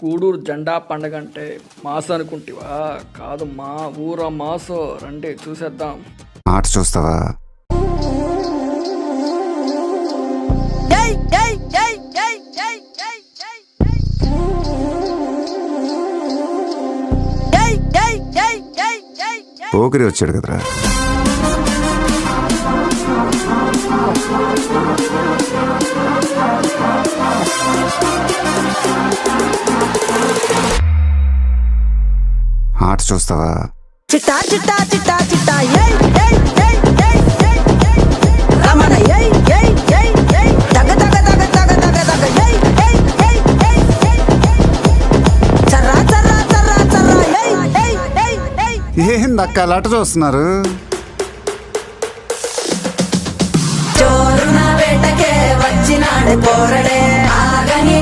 గూడూరు జెండా పండగ అంటే మాస్ అనుకుంటివా కాదు మా ఊర మాసో రండి చూసేద్దాం ఆట చూస్తావా పోకిరి వచ్చాడు కదరా చూస్తావా చిట్టా చిట్టా చిట్టా చిట్టా ఏయ్ ఏయ్ ఏయ్ ఏయ్ ఏయ్ ఏయ్ రమణ ఏయ్ ఏయ్ ఏయ్ ఏయ్ తగ తగ తగ తగ తగ తగ ఏయ్ ఏయ్ ఏయ్ ఏయ్ ఏయ్ చర్రా చర్రా చర్రా చర్రా ఏయ్ ఏయ్ ఏయ్ ఏయ్ ఏందక్క అలా ఆట చూస్తున్నారు చోరున వేటకే వచ్చినాడు పోరడే ఆగని